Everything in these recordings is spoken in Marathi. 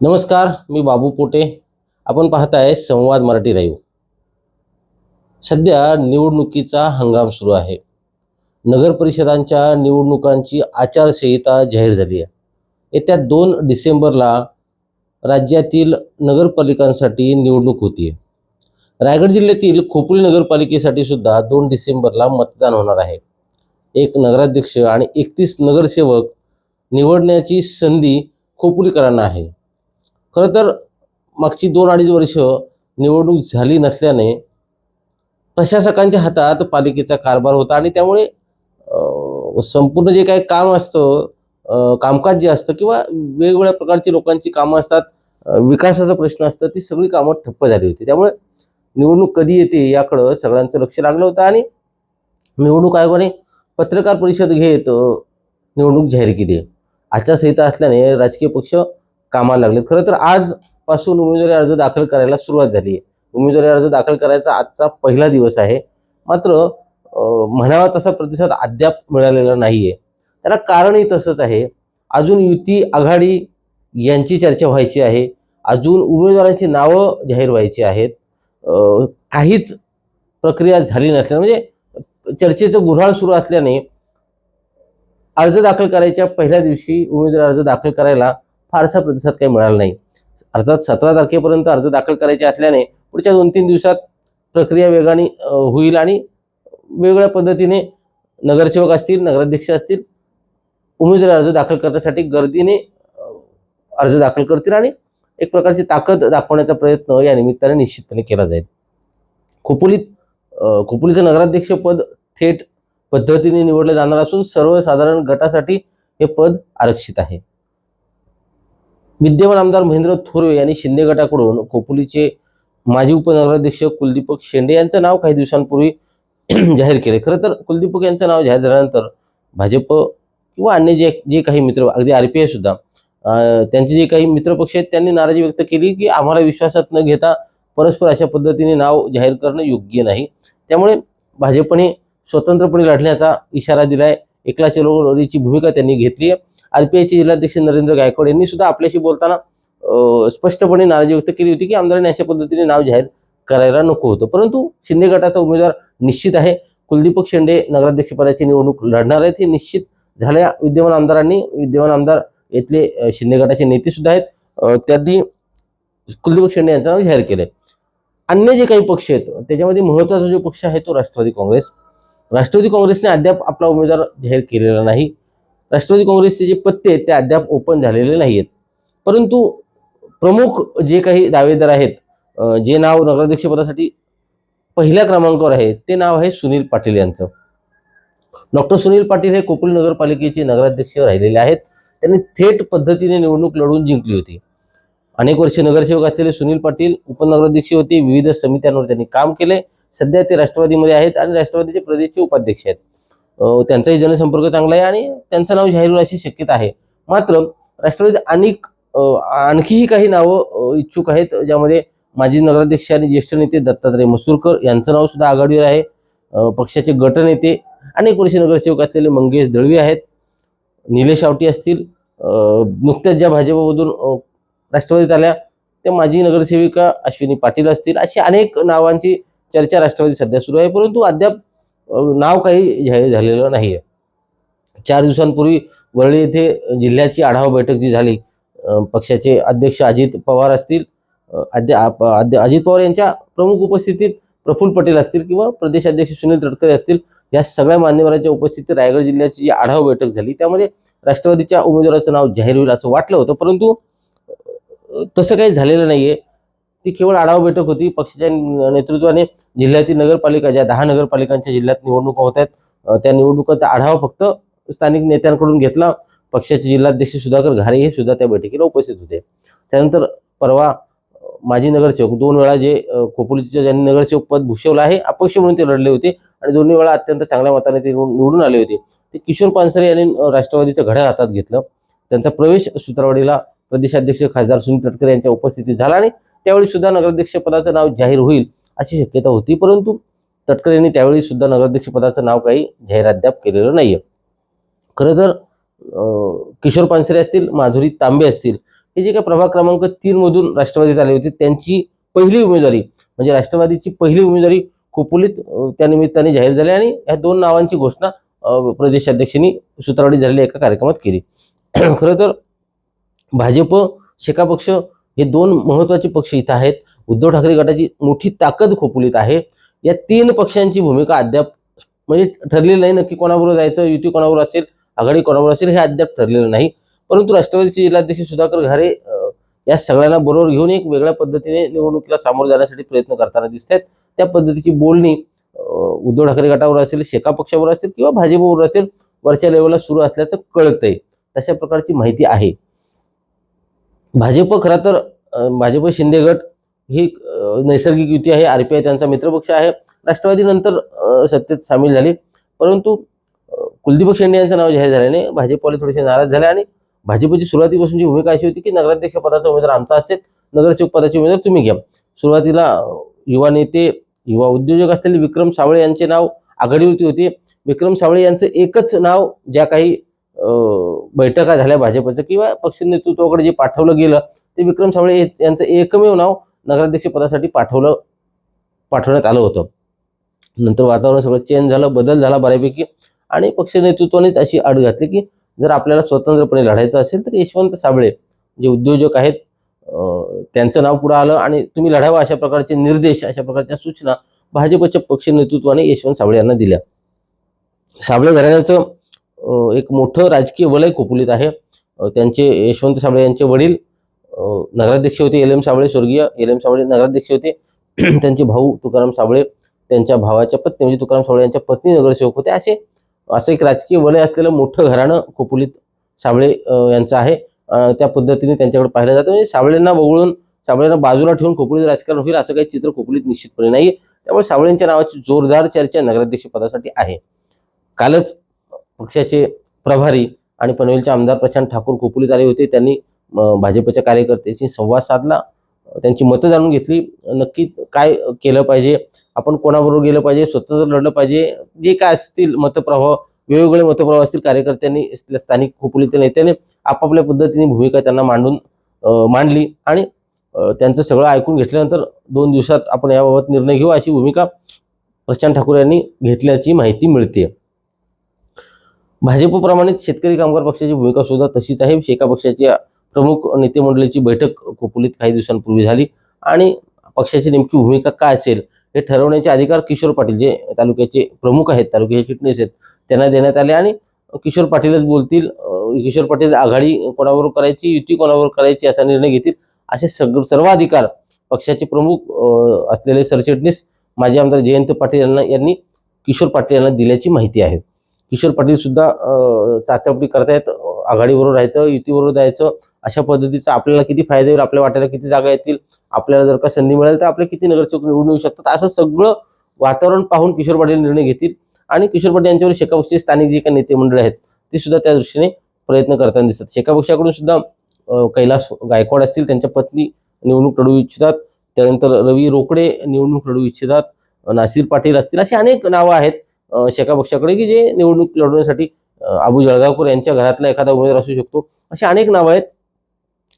नमस्कार मी बाबू पोटे. आपण पाहताय संवाद मराठी राईव सध्या निवडणुकीचा हंगाम सुरू आहे. नगर परिषदांच्या निवडणुकांची आचारसंहिता जाहीर झाली आहे. येत्या दोन डिसेंबरला राज्यातील नगरपालिकांसाठी निवडणूक होती रायगड जिल्ह्यातील खोपोली नगरपालिकेसाठी सुद्धा दोन डिसेंबरला मतदान होणार आहे. एक नगराध्यक्ष आणि एकतीस नगरसेवक निवडण्याची संधी खोपोलीकरांना आहे. खरं तर मागची दोन अडीच वर्ष निवडणूक झाली नसल्याने प्रशासकांच्या हातात पालिकेचा कारभार होता आणि त्यामुळे संपूर्ण जे काही काम असतं कामकाज जे असतं किंवा वेगवेगळ्या प्रकारची लोकांची कामं असतात विकासाचा प्रश्न असतं ती सगळी कामं ठप्प झाली होती. त्यामुळे निवडणूक कधी येते याकडं सगळ्यांचं लक्ष लागलं होतं आणि निवडणूक आयोगाने पत्रकार परिषद घेत निवडणूक जाहीर केली. आचारसंहिता असल्याने राजकीय पक्ष कामाला लागलेत. खरं तर आजपासून उमेदवारी अर्ज दाखल करायला सुरुवात झाली आहे. उमेदवारी अर्ज दाखल करायचा आजचा पहिला दिवस आहे. मात्र म्हणावा तसा प्रतिसाद अद्याप मिळालेला नाही आहे त्याला कारणही तसंच आहे. अजून युती आघाडी यांची चर्चा व्हायची आहे. अजून उमेदवारांची नावं जाहीर व्हायची आहेत. काहीच प्रक्रिया झाली नसल्याने म्हणजे चर्चेचं गुऱ्हाळ सुरू असल्याने अर्ज दाखल करायच्या पहिल्या दिवशी उमेदवार अर्ज दाखल करायला फारसा प्रतिसाद काही मिळाला नाही. अर्थात सतरा तारखेपर्यंत अर्ज दाखल करायचे असल्याने पुढच्या दोन तीन दिवसात प्रक्रिया वेगाने होईल आणि वेगवेगळ्या पद्धतीने नगरसेवक असतील नगराध्यक्ष असतील उमेदवारी अर्ज दाखल करण्यासाठी गर्दीने अर्ज दाखल करतील आणि एक प्रकारची ताकद दाखवण्याचा प्रयत्न या निमित्ताने निश्चितपणे केला जाईल. खोपोलीत अ, खोपोलीचं नगराध्यक्षपद थेट पद्धतीने निवडलं जाणार असून सर्वसाधारण गटासाठी हे पद आरक्षित आहे. विद्यमान आमदार महेंद्र थोरवे यांनी शिंदे गटाकडून खोपोलीचे माजी उपनगराध्यक्ष कुलदीपक शेंडे यांचं नाव काही दिवसांपूर्वी जाहीर केले. खरं तर कुलदीपक यांचं नाव जाहीर झाल्यानंतर भाजप किंवा अन्य जे जे काही मित्र अगदी आर पी आय सुद्धा त्यांचे जे काही मित्रपक्ष आहेत त्यांनी नाराजी व्यक्त केली की आम्हाला विश्वासात न घेता परस्पर अशा पद्धतीने नाव जाहीर करणं योग्य नाही. त्यामुळे भाजपने स्वतंत्रपणे लढण्याचा इशारा दिलाय. एकला चलोरीची भूमिका त्यांनी घेतली आहे. आर पी जिल्हाध्यक्ष नरेंद्र गायकवाड यांनी सुद्धा आपल्याशी बोलताना स्पष्टपणे नाराजी व्यक्त केली होती की आमदारांनी अशा पद्धतीने नाव जाहीर करायला नको होतं. परंतु शिंदे गटाचा उमेदवार निश्चित आहे. कुलदीपक शेंडे नगराध्यक्षपदाची निवडणूक लढणार आहेत. हे निश्चित झाल्या. विद्यमान आमदारांनी विद्यमान आमदार येथले शिंदे गटाचे नेते सुद्धा आहेत. त्यांनी कुलदीप शेंडे यांचं नाव जाहीर केलंय. अन्य जे काही पक्ष आहेत त्याच्यामध्ये महत्त्वाचा जो पक्ष आहे तो राष्ट्रवादी काँग्रेस. राष्ट्रवादी काँग्रेसने अद्याप आपला उमेदवार जाहीर केलेला नाही. राष्ट्रवादी काँग्रेसचे जे पत्ते आहेत ते अद्याप ओपन झालेले नाही आहेत परंतु प्रमुख जे काही दावेदार आहेत जे नाव नगराध्यक्षपदासाठी पहिल्या क्रमांकावर आहे ते नाव आहे सुनील पाटील यांचं. डॉक्टर सुनील पाटील हे कोपरी नगरपालिकेचे नगराध्यक्ष राहिलेले आहेत. त्यांनी थेट पद्धतीने निवडणूक लढवून जिंकली होती. अनेक वर्ष नगरसेवक असलेले सुनील पाटील उपनगराध्यक्ष होते. विविध समित्यांवर त्यांनी काम केले. सध्या ते राष्ट्रवादीमध्ये आहेत आणि राष्ट्रवादीचे प्रदेशचे उपाध्यक्ष आहेत. त्यांचाही जनसंपर्क चांगला आहे आणि त्यांचं नाव जाहीर होण्याची शक्यता आहे. मात्र राष्ट्रवादीत अनेक आणखीही काही नावं इच्छुक आहेत ज्यामध्ये माजी नगराध्यक्ष आणि ज्येष्ठ नेते दत्तात्रय मसूरकर यांचं नाव सुद्धा आघाडीवर आहे. पक्षाचे गटनेते अनेक वर्ष नगरसेवक असलेले मंगेश दळवी आहेत. निलेश आवटी असतील. नुकत्याच ज्या भाजपमधून राष्ट्रवादीत आल्या त्या माजी नगरसेविका अश्विनी पाटील असतील. अशी अनेक नावांची चर्चा राष्ट्रवादी सध्या सुरू आहे. परंतु अद्याप नाव काही जाहीर झालेलं नाही आहे चार दिवसांपूर्वी वरळी येथे जिल्ह्याची आढावा बैठक जी झाली पक्षाचे अध्यक्ष अजित पवार असतील अध्य अजित पवार यांच्या प्रमुख उपस्थितीत प्रफुल्ल पटेल असतील किंवा प्रदेशाध्यक्ष सुनील तटकरे असतील या सगळ्या मान्यवरांच्या उपस्थितीत रायगड जिल्ह्याची जी आढावा बैठक झाली त्यामध्ये राष्ट्रवादीच्या उमेदवाराचं नाव जाहीर होईल असं वाटलं होतं परंतु तसं काही झालेलं नाही आहे ती केवळ आढावा बैठक होती. पक्षाच्या नेतृत्वाने जिल्ह्यातील नगरपालिका ज्या दहा नगरपालिकांच्या जिल्ह्यात निवडणुका होत आहेत त्या निवडणुकांचा आढावा फक्त स्थानिक नेत्यांकडून घेतला. पक्षाचे जिल्हाध्यक्ष सुधाकर घारे हे सुद्धा त्या बैठकीला उपस्थित होते. त्यानंतर परवा माजी नगरसेवक दोन वेळा जे अ, खोपोलीच्या ज्यांनी नगरसेवक पद भूषवलं आहे अपक्ष म्हणून ते लढले होते आणि दोन्ही वेळा अत्यंत चांगल्या मताने ते निवडून आले होते. ते किशोर पानसरे यांनी राष्ट्रवादीचं घड्याळ हातात घेतलं. त्यांचा प्रवेश सूत्रवाडीला प्रदेशाध्यक्ष खासदार सुनील तटकरे यांच्या उपस्थितीत झाला आणि त्यावेळी सुद्धा नगराध्यक्ष पदाचं नाव जाहीर होईल अशी शक्यता होती परंतु तटकरे यांनी त्यावेळी सुद्धा नगराध्यक्ष पदाचं नाव काही जाहीर अद्याप केलेलं नाहीये. खरं तर किशोर पानसरे असतील माधुरी तांबे असतील हे जे काही प्रभाग क्रमांक तीन मधून राष्ट्रवादीत आले होते त्यांची पहिली उमेदवारी म्हणजे राष्ट्रवादीची पहिली उमेदवारी खोपोलीत त्यानिमित्ताने जाहीर झाली आणि या दोन नावांची घोषणा प्रदेशाध्यक्षांनी सुत्रावडी झालेल्या एका कार्यक्रमात केली. खरं तर भाजप शेका पक्ष हे दोन महत्त्वाचे पक्ष इथं आहेत. उद्धव ठाकरे गटाची मोठी ताकद खोपोलीत आहे. या तीन पक्षांची भूमिका अद्याप म्हणजे ठरलेली नाही. नक्की कोणाबरोबर जायचं युती कोणाबरोबर असेल आघाडी कोणाबरोबर असेल हे अद्याप ठरलेलं नाही. परंतु राष्ट्रवादीचे जिल्हाध्यक्ष सुधाकर घारे या सगळ्यांना बरोबर घेऊन एक वेगळ्या पद्धतीने निवडणुकीला सामोरं जाण्यासाठी प्रयत्न करताना दिसत आहेत त्या पद्धतीची बोलणी उद्धव ठाकरे गटावर असेल शेका पक्षावर असेल किंवा भाजपवर असेल वरच्या लेवलला सुरू असल्याचं कळतंय. तशा प्रकारची माहिती आहे. भाजप खरं तर भाजप शिंदे गट ही नैसर्गिक युती आहे आर पी आय त्यांचा मित्रपक्ष आहे. राष्ट्रवादीनंतर सत्तेत सामील झाली. परंतु कुलदीप शेंडे यांचं नाव जाहीर झाल्याने भाजपवाले थोडेसे नाराज झाले आणि भाजपची सुरुवातीपासूनची भूमिका अशी होती की नगराध्यक्ष पदाचा उमेदवार आमचा असेल नगरसेवक पदाचे उमेदवार तुम्ही घ्या. सुरुवातीला युवा नेते युवा उद्योजक असलेले विक्रम सावळे यांचे नाव आघाडीवरती होते. विक्रम सावळे यांचं एकच नाव ज्या काही बैठका झाल्या भाजपचं किंवा पक्ष नेतृत्वाकडे जे पाठवलं गेलं ते विक्रम सावळे यांचं एकमेव नाव नगराध्यक्ष पदासाठी पाठवलं पाठवण्यात आलं होतं. नंतर वातावरण सगळं चेंज झालं बदल झाला बऱ्यापैकी आणि पक्ष नेतृत्वानेच अशी अट घातली की जर आपल्याला स्वतंत्रपणे लढायचं असेल तर यशवंत साबळे जे उद्योजक आहेत त्यांचं नाव पुढं आलं आणि तुम्ही लढावं अशा प्रकारचे निर्देश अशा प्रकारच्या सूचना भाजपच्या पक्ष नेतृत्वाने यशवंत साबळे यांना दिल्या. साबळे घराण्याचं एक मोठं राजकीय वलय खोपोलीत आहे. त्यांचे यशवंत साबळे यांचे वडील नगराध्यक्ष होते एल एम साबळे स्वर्गीय एल एम साबळे नगराध्यक्ष होते. त्यांचे भाऊ तुकाराम साबळे त्यांच्या भावाच्या पत्नी म्हणजे तुकाराम साबळे यांच्या पत्नी नगरसेवक होते. असे असं एक राजकीय वलय असलेलं मोठं घराणं खोपोलीत साबळे यांचं आहे. त्या पद्धतीने त्यांच्याकडे पाहिलं जातं. म्हणजे साबळेंना वगळून साबळेंना बाजूला ठेवून खोपोलीत राजकारण होईल असं काही चित्र खोपोलीत निश्चितपणे नाही त्यामुळे साबळेंच्या नावाची जोरदार चर्चा नगराध्यक्ष पदासाठी आहे. कालच पक्षाचे प्रभारी आणि पनवेलचे आमदार प्रशांत ठाकूर खोपोलीत आले होते. त्यांनी भाजपच्या कार्यकर्त्याशी संवाद साधला. त्यांची मतं जाणून घेतली. नक्की काय केलं पाहिजे? आपण कोणाबरोबर गेलं पाहिजे? स्वतंत्र लढलं पाहिजे जे काय असतील मतप्रभाव वेगवेगळे मतप्रभाव असतील कार्यकर्त्यांनी स्थानिक खोपोलीच्या नेत्याने आपापल्या पद्धतीने भूमिका त्यांना मांडून मांडली आणि त्यांचं सगळं ऐकून घेतल्यानंतर दोन दिवसात आपण याबाबत निर्णय घेऊ अशी भूमिका प्रशांत ठाकूर यांनी घेतल्याची माहिती मिळते भाजपप्रमाणेच शेतकरी कामगार पक्षाची भूमिका सुद्धा तशीच आहे. शेका पक्षाच्या प्रमुख नेते मंडळीची बैठक कोपुलीत काही दिवसांपूर्वी झाली. आणि पक्षाची नेमकी भूमिका काय असेल हे ठरवण्याचे अधिकार किशोर पाटील जे तालुक्याचे प्रमुख आहेत तालुक्याचे चिटणीस आहेत त्यांना देण्यात आले. आणि किशोर पाटीलच बोलतील किशोर पाटील आघाडी कोणाबरोबर करायची युती कोणाबरोबर करायची असा निर्णय घेतील असे सग सर्व अधिकार पक्षाचे प्रमुख असलेले सरचिटणीस माजी आमदार जयंत पाटील यांना यांनी किशोर पाटील यांना दिल्याची माहिती आहे. किशोर पाटील सुद्धा अं, चाचपणी करतायत. आघाडीबरोबर राहायचं युतीबरोबर जायचं अशा पद्धतीचं आपल्याला किती फायदे होईल आपल्या वाट्याला किती जागा येतील आपल्याला जर का संधी मिळेल तर आपले किती नगरसेवक निवडून येऊ शकतात. असं सगळं वातावरण पाहून किशोर पाटील निर्णय घेतील. आणि किशोर पाटील यांच्यावर शेकापक्षचे स्थानिक जे काही नेते मंडळ आहेत ते सुद्धा त्या दृष्टीने प्रयत्न करताना दिसतात. शेकापक्षाकडून सुद्धा कैलास गायकवाड असतील त्यांच्या पत्नी निवडणूक लढवू इच्छितात. त्यानंतर रवी रोकडे निवडणूक लढवू इच्छितात. नासिर पाटील असतील अशी अनेक नावं आहेत. शेका पक्षाकडे की जे निवडणूक लढवण्यासाठी आबू अबू जळगावकर यांच्या घरातला एखादा उमेदवार असू शकतो. अशी अनेक नावं आहेत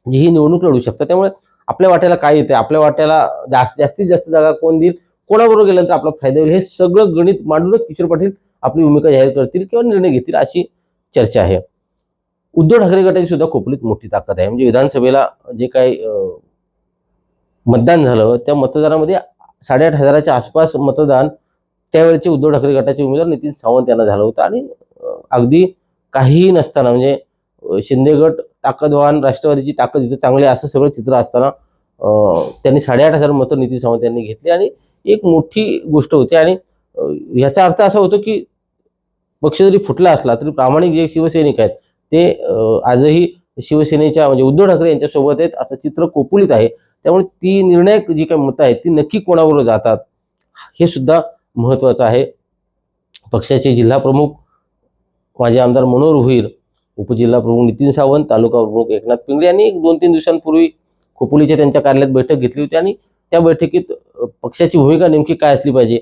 जी ही निवडणूक लढू शकतात. त्यामुळे आपल्या वाट्याला काय येते आपल्या वाट्याला जास्त जास्तीत जास्त जागा कोण देईल? कोणाबरोबर गेल्यानंतर आपला फायदा होईल? हे सगळं गणित मांडूनच किशोर पाटील आपली भूमिका जाहीर करतील किंवा निर्णय घेतील अशी चर्चा आहे. उद्धव ठाकरे गटाची सुद्धा खोपलीत मोठी ताकद आहे. म्हणजे विधानसभेला जे काही मतदान झालं त्या मतदानामध्ये साडेआठ हजाराच्या आसपास मतदान त्यावेळेचे उद्धव ठाकरे गटाचे उमेदवार नितीन सावंत यांना झालं होतं. आणि अगदी काहीही नसताना म्हणजे शिंदेगट शिंदे गट ताकदवान राष्ट्रवादीची ताकद इथं चांगली असं सगळं चित्र असताना त्यांनी साडेआठ हजार मतं नितीन सावंत यांनी घेतली. आणि एक मोठी गोष्ट होती आणि याचा अर्थ असा होतो की पक्ष जरी फुटला असला तरी प्रामाणिक जे शिवसैनिक आहेत ते आजही शिवसेनेच्या म्हणजे उद्धव ठाकरे यांच्यासोबत आहेत असं चित्र कोपुलीत आहे. त्यामुळे ती निर्णायक जी काही मतं आहेत ती नक्की कोणावर जातात हे सुद्धा महत्त्वाचं आहे. पक्षाचे जिल्हाप्रमुख माझे आमदार मनोहर भुईर उपजिल्हा प्रमुख नितीन सावंत तालुका प्रमुख एकनाथ पिंगळे यांनी एक दोन तीन दिवसांपूर्वी खोपोलीच्या त्यांच्या कार्यालयात बैठक घेतली होती आणि त्या बैठकीत पक्षाची भूमिका नेमकी काय असली पाहिजे?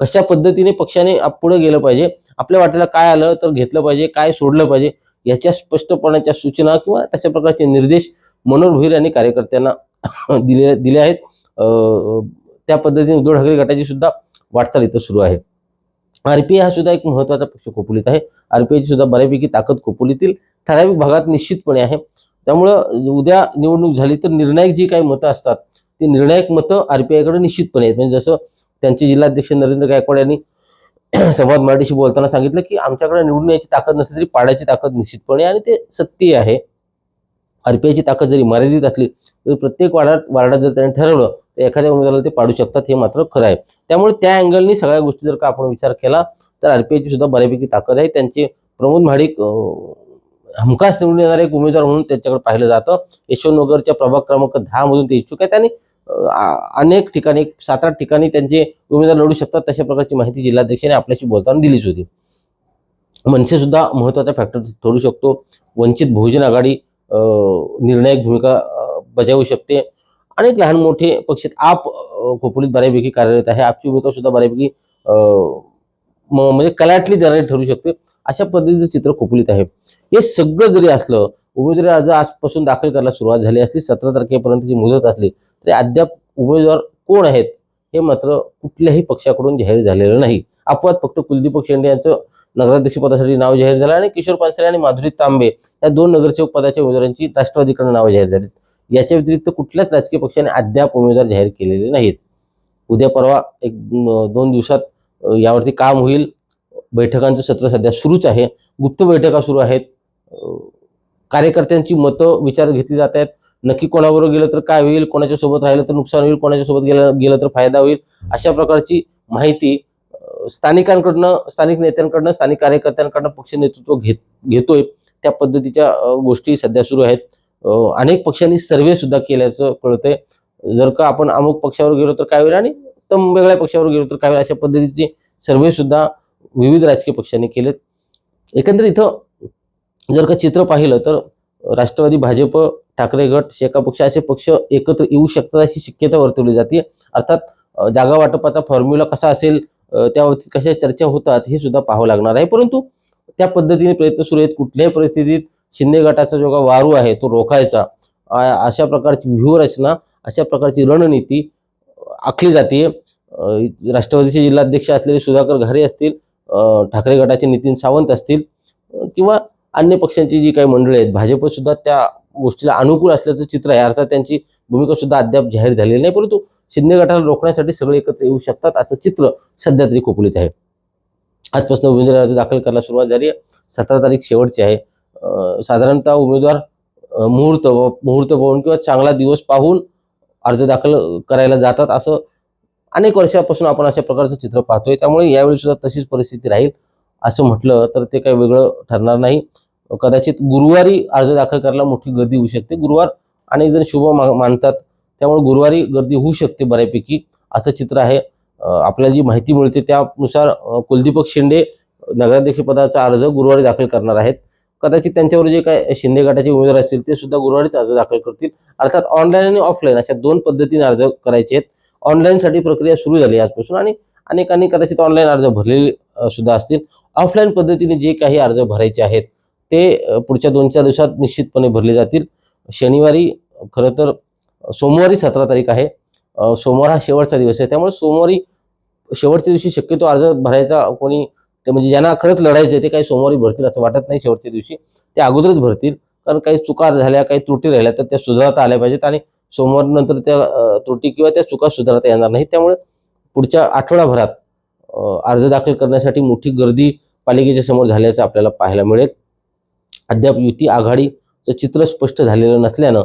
कशा पद्धतीने पक्षाने आप- पुढे गेलं पाहिजे? आपल्या वाट्याला काय आलं तर घेतलं पाहिजे? काय सोडलं पाहिजे? याच्या स्पष्टपणाच्या सूचना किंवा तशा प्रकारचे निर्देश मनोहर भुईर यांनी कार्यकर्त्यांना दिले दिले आहेत. त्या पद्धतीने उद्धव ठाकरे गटाची सुद्धा वाटचाल इथं सुरू आहे. आरपीआय हा सुद्धा एक महत्त्वाचा पक्ष कोपुलीत आहे. आरपीआयची सुद्धा बऱ्यापैकी ताकद कोपुलीतील ठराविक भागात निश्चितपणे आहे. त्यामुळं उद्या निवडणूक झाली तर निर्णायक जी काही मतं असतात ती निर्णायक मतं आरपीआयकडे निश्चितपणे आहेत. म्हणजे जसं त्यांचे जिल्हाध्यक्ष नरेंद्र गायकवाड यांनी संवाद मराठीशी बोलताना सांगितलं की आमच्याकडे निवडून यायची ताकद नसली तरी पाडायची ताकद निश्चितपणे आणि ते सत्य आहे. आरपीआयची ताकद जरी मर्यादित असली तरी प्रत्येक वार्डात वार्डात जर त्यांनी ठरवलं एखाद्या उमेदवाराला ते पाडू शकतात हे मात्र खरं आहे. त्यामुळे त्या अँगलनी सगळ्या गोष्टी जर का आपण विचार केला तर आरपीआयची सुद्धा बऱ्यापैकी ताकद आहे. त्यांचे प्रमोद महाडिक हमखास निवडून येणारे एक उमेदवार म्हणून त्यांच्याकडे पाहिलं जातं. यशवंतनगरच्या प्रभाग क्रमांक दहामधून ते इच्छुक आहेत आणि आ- अनेक ठिकाणी सात आठ ठिकाणी त्यांचे उमेदवार लढू शकतात तशा प्रकारची माहिती जिल्हाध्यक्षाने आपल्याशी बोलताना दिलीच होती. मनसे सुद्धा महत्त्वाचा फॅक्टर ठरू शकतो. वंचित बहुजन आघाडी निर्णायक भूमिका बजावू शकते. अनेक लहान मोठे पक्ष आप खोपोलीत बऱ्यापैकी कार्यरत आहे. आपची भूमिका सुद्धा बऱ्यापैकी म- म्हणजे कलाटली देणारी ठरू शकते. अशा पद्धतीचं चित्र खोपोलीत आहे. हे सगळं जरी असलं उमेदवारी अर्ज आजपासून दाखल करायला सुरुवात झाली असली सतरा तारखेपर्यंतची मुदत असली तरी अद्याप उमेदवार कोण आहेत हे मात्र कुठल्याही पक्षाकडून जाहीर झालेलं नाही. अपवाद फक्त कुलदीप शेंडे यांचं नगराध्यक्षपदासाठी नाव जाहीर झालं आणि किशोर पानसरे आणि माधुरी तांबे या दोन नगरसेवक पदाच्या उमेदवारांची राष्ट्रवादीकडून नावं जाहीर झाली याच्या व्यतिरिक्त कुठल्याच राजकीय पक्षाने अद्याप उमेदवार जाहीर केलेले नाहीत. उद्या परवा एक दोन दिवसात यावरती काम होईल. बैठकांचं सत्र सध्या सुरूच आहे. गुप्त बैठका सुरू आहेत. कार्यकर्त्यांची मतं विचार घेतली जात आहेत. नक्की कोणाबरोबर गेलं तर काय होईल? कोणाच्या सोबत राहिलं तर नुकसान होईल? कोणाच्या सोबत गेलं गेलं तर फायदा होईल? अशा प्रकारची माहिती स्थानिकांकडनं स्थानिक नेत्यांकडनं स्थानिक कार्यकर्त्यांकडनं पक्ष नेतृत्व घेत घेतोय. त्या पद्धतीच्या गोष्टी सध्या सुरू आहेत. हो, अनेक पक्षांनी सर्वे सुद्धा केल्याचं कळतंय. जर का आपण अमुक पक्षावर गेलो तर काय होईल आणि तम वेगळ्या पक्षावर गेलो तर काय होईल अशा पद्धतीचे सर्वे सुद्धा विविध राजकीय पक्षांनी केलेत. एकंदर इथं जर का चित्र पाहिलं तर राष्ट्रवादी भाजप ठाकरे गट शेका पक्ष असे पक्ष एकत्र येऊ शकतात अशी शक्यता वर्तवली जाते. अर्थात जागा वाटपाचा फॉर्म्युला कसा असेल अ, त्याबाबतीत कशा चर्चा होतात हे सुद्धा पाहावं लागणार आहे. परंतु त्या पद्धतीने प्रयत्न सुरू आहेत. कुठल्याही परिस्थितीत शिंदे गटाचा जो का वारू आहे तो रोखायचा. अशा प्रकारची व्यूहरचना अशा प्रकारची रणनीती आखली जाते राष्ट्रवादीचे जिल्हाध्यक्ष असलेले सुधाकर घारे असतील ठाकरे गटाचे नितीन सावंत असतील किंवा अन्य पक्षांची जी काही मंडळी आहेत भाजपसुद्धा त्या गोष्टीला अनुकूल असल्याचं चित्र आहे. अर्थात त्यांची भूमिका सुद्धा अद्याप जाहीर झालेली नाही परंतु शिंदे गटाला रोखण्यासाठी सगळे एकत्र येऊ शकतात असं चित्र सध्या तरी खोपोलीत आहे. आजपासून उमेदवारी अर्ज दाखल करायला सुरुवात झाली आहे. सतरा तारीख शेवटची आहे. साधारणतः उमेदवार मुहूर्त मुहूर्त पाहून किंवा चांगला दिवस पाहून अर्ज दाखल करायला जातात. असं अनेक वर्षापासून आपण अशा प्रकारचं चित्र पाहतोय. त्यामुळे यावेळी सुद्धा तशीच परिस्थिती राहील असं म्हटलं तर ते काही वेगळं ठरणार नाही. कदाचित गुरुवारी अर्ज दाखल करायला मोठी गर्दी होऊ शकते. गुरुवार अनेक जण शुभ मा- मानतात. त्यामुळे गुरुवारी गर्दी होऊ शकते बऱ्यापैकी असं चित्र आहे. आपल्याला जी माहिती मिळते त्यानुसार कुलदीपक शिंदे नगराध्यक्षपदाचा अर्ज गुरुवारी दाखल करणार आहेत. कदाचित त्यांच्यावर जे काय शिंदे गटाचे उमेदवार असतील ते सुद्धा गुरुवारीच अर्ज दाखल करतील. अर्थात ऑनलाईन आणि ऑफलाईन अशा दोन पद्धतीने अर्ज करायचे आहेत. ऑनलाईनसाठी प्रक्रिया सुरू झाली आजपासून आणि अनेकांनी कदाचित ऑनलाईन अर्ज भरलेले सुद्धा असतील. ऑफलाईन पद्धतीने जे काही अर्ज भरायचे आहेत ते पुढच्या दोन चार दिवसात निश्चितपणे भरले जातील. शनिवारी खरं तर सोमवारी सतरा तारीख आहे. सोमवार हा शेवटचा दिवस आहे. त्यामुळे सोमवारी शेवटच्या दिवशी शक्यतो अर्ज भरायचा कोणी ते म्हणजे ज्यांना खरंच लढायचं आहे ते काही सोमवारी भरतील असं वाटत नाही शेवटच्या दिवशी. ते अगोदरच भरतील. कारण काही चुका झाल्या काही त्रुटी राहिल्या तर त्या सुधारता आल्या पाहिजेत आणि सोमवार नंतर त्या त्रुटी किंवा त्या चुका सुधारता येणार नाही त्यामुळे पुढच्या आठवडाभरात अर्ज दाखल करण्यासाठी मोठी गर्दी पालिकेच्या समोर झाल्याचं आपल्याला पाहायला मिळेल. अद्याप युती आघाडीचं चित्र स्पष्ट झालेलं नसल्यानं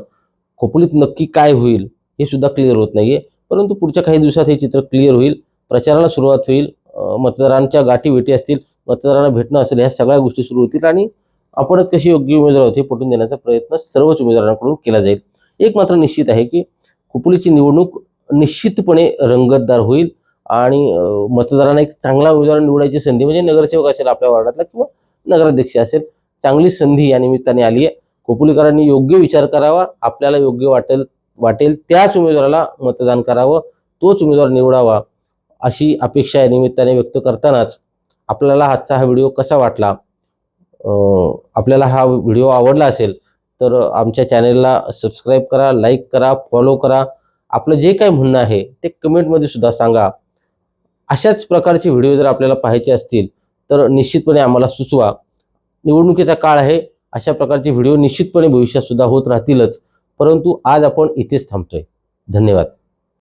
खोपोलीत नक्की काय होईल हे सुद्धा क्लिअर होत नाहीये. परंतु पुढच्या काही दिवसात हे चित्र क्लिअर होईल. प्रचाराला सुरुवात होईल. मतदारांच्या गाठी भेटी असतील मतदारांना भेटणं असेल ह्या सगळ्या गोष्टी सुरू होतील आणि आपणच कशी योग्य उमेदवार होते पटवून देण्याचा प्रयत्न सर्वच उमेदवारांकडून केला जाईल. एक मात्र निश्चित आहे की कुपलीची निवडणूक निश्चितपणे रंगतदार होईल आणि मतदारांना एक चांगला उमेदवार निवडायची संधी म्हणजे नगरसेवक असेल आपल्या वार्डातला किंवा नगराध्यक्ष असेल चांगली संधी या निमित्ताने आली आहे. खोपोलीकरांनी योग्य विचार करावा आपल्याला योग्य वाटेल वाटेल त्याच उमेदवाराला मतदान करावं तोच उमेदवार निवडावा. अशी अपेक्षा या निमित्ताने व्यक्त करतानाच आपल्याला आजचा हा व्हिडिओ कसा वाटला? आपल्याला हा व्हिडिओ आवडला असेल तर आमच्या चॅनेलला सबस्क्राईब करा लाईक करा फॉलो करा. आपलं जे काय म्हणणं आहे ते कमेंटमध्ये सुद्धा सांगा. अशाच प्रकारचे व्हिडिओ जर आपल्याला पाहायचे असतील तर निश्चितपणे आम्हाला सुचवा. निवडणुकीचा काळ आहे अशा प्रकारचे व्हिडिओ निश्चितपणे भविष्यात सुद्धा होत राहतीलच. परंतु आज आपण इथेच थांबतोय. धन्यवाद.